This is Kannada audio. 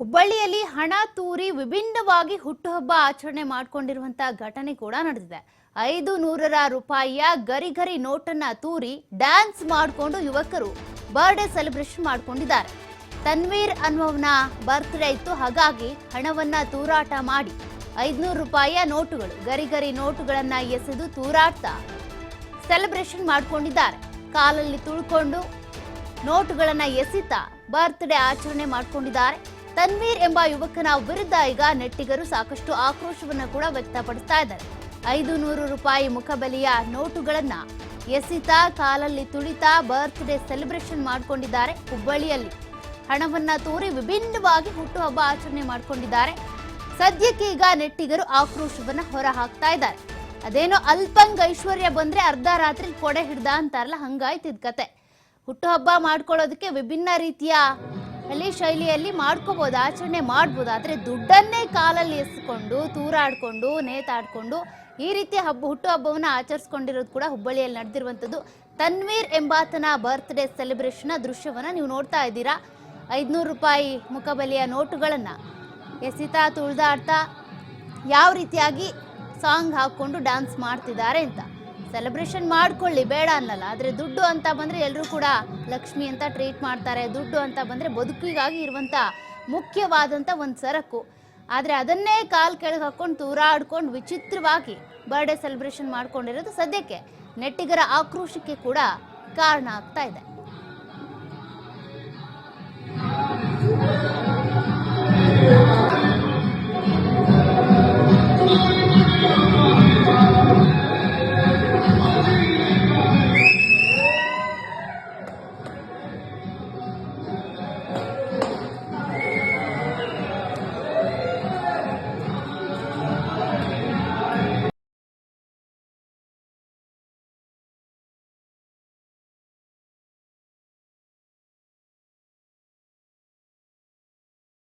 ಹುಬ್ಬಳ್ಳಿಯಲ್ಲಿ ಹಣ ತೂರಿ ವಿಭಿನ್ನವಾಗಿ ಹುಟ್ಟುಹಬ್ಬ ಆಚರಣೆ ಮಾಡಿಕೊಂಡಿರುವಂತ ಘಟನೆ ಕೂಡ ನಡೆದಿದೆ. ಐದು ನೂರರ ರೂಪಾಯಿಯ ಗರಿಗರಿ ನೋಟನ್ನ ತೂರಿ ಡ್ಯಾನ್ಸ್ ಮಾಡಿಕೊಂಡು ಯುವಕರು ಬರ್ಡೇ ಸೆಲೆಬ್ರೇಷನ್ ಮಾಡ್ಕೊಂಡಿದ್ದಾರೆ. ತನ್ವೀರ್ ಅನ್ನುವನ ಬರ್ತ್ಡೇ ಇತ್ತು, ಹಾಗಾಗಿ ಹಣವನ್ನ ತೂರಾಟ ಮಾಡಿ ಐದುನೂರು ರೂಪಾಯಿಯ ನೋಟುಗಳು, ಗರಿಗರಿ ನೋಟುಗಳನ್ನ ಎಸೆದು ತೂರಾಟ ಸೆಲೆಬ್ರೇಷನ್ ಮಾಡಿಕೊಂಡಿದ್ದಾರೆ. ಕಾಲಲ್ಲಿ ತುಳ್ಕೊಂಡು ನೋಟುಗಳನ್ನ ಎಸಿತಾ ಬರ್ತ್ಡೇ ಆಚರಣೆ ಮಾಡ್ಕೊಂಡಿದ್ದಾರೆ. ತನ್ವೀರ್ ಎಂಬ ಯುವಕನ ವಿರುದ್ಧ ಈಗ ನೆಟ್ಟಿಗರು ಸಾಕಷ್ಟು ಆಕ್ರೋಶವನ್ನು ಕೂಡ ವ್ಯಕ್ತಪಡಿಸ್ತಾ ಇದ್ದಾರೆ. ಐದು ನೂರು ರೂಪಾಯಿ ಮುಖಬೆಲೆಯ ನೋಟುಗಳನ್ನ ಎಸಿತ, ಕಾಲಲ್ಲಿ ತುಳಿತಾ ಬರ್ತ್ಡೇ ಸೆಲೆಬ್ರೇಷನ್ ಮಾಡಿಕೊಂಡಿದ್ದಾರೆ ಹುಬ್ಬಳ್ಳಿಯಲ್ಲಿ. ಹಣವನ್ನ ತೋರಿ ವಿಭಿನ್ನವಾಗಿ ಹುಟ್ಟುಹಬ್ಬ ಆಚರಣೆ ಮಾಡಿಕೊಂಡಿದ್ದಾರೆ. ಸದ್ಯಕ್ಕೆ ಈಗ ನೆಟ್ಟಿಗರು ಆಕ್ರೋಶವನ್ನ ಹೊರ ಹಾಕ್ತಾ ಇದ್ದಾರೆ. ಅದೇನೋ ಅಲ್ಪಂಗ್ ಐಶ್ವರ್ಯ ಬಂದ್ರೆ ಅರ್ಧ ರಾತ್ರಿ ಕೊಡೆ ಹಿಡ್ದ ಅಂತಾರಲ್ಲ, ಹಂಗಾಯ್ತಿದ್ ಕತೆ. ಹುಟ್ಟುಹಬ್ಬ ಮಾಡ್ಕೊಳ್ಳೋದಕ್ಕೆ ವಿಭಿನ್ನ ರೀತಿಯ ಹಳ್ಳಿ ಶೈಲಿಯಲ್ಲಿ ಮಾಡ್ಕೋಬೋದು, ಆಚರಣೆ ಮಾಡ್ಬೋದು. ಆದ್ರೆ ದುಡ್ಡನ್ನೇ ಕಾಲಲ್ಲಿ ಎಸ್ಕೊಂಡು, ತೂರಾಡ್ಕೊಂಡು, ನೇತಾಡಿಕೊಂಡು ಈ ರೀತಿ ಹಬ್ಬ, ಹುಟ್ಟು ಹಬ್ಬವನ್ನು ಆಚರಿಸ್ಕೊಂಡಿರೋದು ಕೂಡ ಹುಬ್ಬಳ್ಳಿಯಲ್ಲಿ ನಡೆದಿರುವಂಥದ್ದು. ತನ್ವೀರ್ ಎಂಬಾತನ ಬರ್ತ್ಡೇ ಸೆಲೆಬ್ರೇಷನ್ ದೃಶ್ಯವನ್ನ ನೀವು ನೋಡ್ತಾ ಇದ್ದೀರಾ? ಐದ್ನೂರು ರೂಪಾಯಿ ಮುಖಬಲಿಯ ನೋಟುಗಳನ್ನ ಎಸಿತಾ, ತುಳಿದಾಡ್ತಾ ಯಾವ ರೀತಿಯಾಗಿ ಸಾಂಗ್ ಹಾಕ್ಕೊಂಡು ಡ್ಯಾನ್ಸ್ ಮಾಡ್ತಿದ್ದಾರೆ ಅಂತ. ಸೆಲೆಬ್ರೇಷನ್ ಮಾಡ್ಕೊಳ್ಳಿ, ಬೇಡ ಅನ್ನಲ್ಲ. ಆದರೆ ದುಡ್ಡು ಅಂತ ಬಂದರೆ ಎಲ್ಲರೂ ಕೂಡ ಲಕ್ಷ್ಮಿ ಅಂತ ಟ್ರೀಟ್ ಮಾಡ್ತಾರೆ, ದುಡ್ಡು ಅಂತ ಬಂದರೆ ಬದುಕಿಗಾಗಿ ಇರುವಂಥ ಮುಖ್ಯವಾದಂಥ ಒಂದು ಸರಕು. ಆದರೆ ಅದನ್ನೇ ಕಾಲು ಕೆಳಗೆ ಹಾಕ್ಕೊಂಡು ತೂರಾಡ್ಕೊಂಡು ವಿಚಿತ್ರವಾಗಿ ಬರ್ಡೇ ಸೆಲೆಬ್ರೇಷನ್ ಮಾಡ್ಕೊಂಡಿರೋದು ಸದ್ಯಕ್ಕೆ. ನೆಟ್ಟಿಗರ ಆಕ್ರೋಶಕ್ಕೆ ಕೂಡ ಕಾರಣ ಆಗ್ತಾ ಇದೆ.